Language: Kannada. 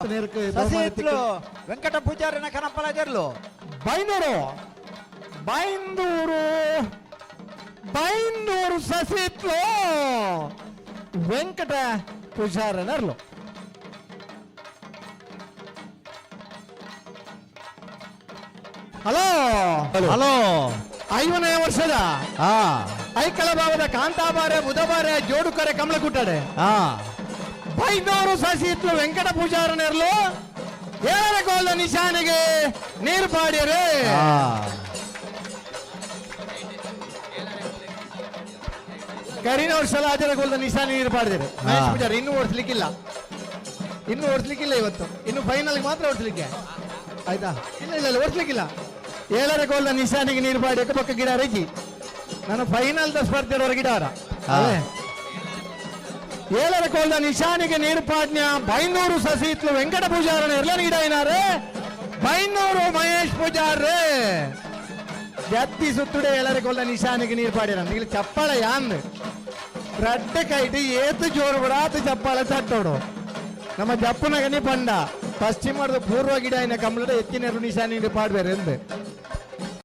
ಸಸಿ ಇತ್ಲು ವೆಂಕಟ ಪೂಜಾರನ ಕನಪ್ಪಲ ಜರ್ಲು. ಬೈಂದೂರು ಬೈಂದೂರು. ಬೈಂದೂರು ಸಸಿ ವೆಂಕಟ ಪೂಜಾರನರ್ಲು ಹಲೋ. ಹಲೋ. ಐವನೇ ವರ್ಷದ. ಆ ಐಕಳ ಭಾವದ ಕಾಂತಾಬಾರೆ ಬುಧಬಾರೆ ಜೋಡುಕರೆ ಕಮಲ ಕುಟ್ಟಡೆ ಆ ಬೈದವರು ಸಸಿ ಇತ್ತು ವೆಂಕಟ ಪೂಜಾರನೆರ್ಲು ಏಳರ ಗೋಲ್ದ ನಿಶಾನಿಗೆ ನೀರು ಪಾಡ್ಯರೆ. ಕರೀನ ವರ್ಷಲ್ಲ ಆಚರ ಗೋಲ್ದ ನಿಶಾನಿ ನೀರು ಪಾಡಿದಿರಿ ಮಹೇಶ್ ಪೂಜಾರಿ ಇನ್ನೂ ಓಡಿಸ್ಲಿಕ್ಕಿಲ್ಲ. ಇನ್ನೂ ಓಡಿಸ್ಲಿಕ್ಕಿಲ್ಲ ಇವತ್ತು. ಇನ್ನು ಫೈನಲ್ ಮಾತ್ರ ಓಡಿಸ್ಲಿಕ್ಕೆ. ಆಯ್ತಾ? ಇಲ್ಲ ಇಲ್ಲ ಇಲ್ಲ ಓಡಿಸ್ಲಿಕ್ಕಿಲ್ಲ. ಏಳರ ಗೋಲ್ದ ನಿಶಾನಿಗೆ ನೀರು ಪಾಡಿಯಕ್ಕೆ ಪಕ್ಕ ಗಿಡ ರೈಜಿ ನಾನು ಫೈನಲ್ ದ ಸ್ಪರ್ಧೆ ಗಿಡ ಅವರ. ఏలరకోళ్ళ నిషానికి నీర్పాట్న బైనూరు ససీట్లు వెంకట పూజారని ఎర్లనీడైనారు బైనూరు మహేష్ పూజారు గత్తి సుత్తుడే ఏలరకోళ్ళ నిషానికి నీర్పాడారు నీళ్ళు చెప్పాలయ్యా అంది ரெட்டக்காயிட்டு ஏத்து ஜோறு விடாத்து சப்பால சட்டோடும் நம்ம ஜப்பு நகனி பண்டா பஸ்டிமர் பூர்வகிடா என்ன கம்பளோட எத்தினர் நிஷானின்னு பாடுவார் இருந்து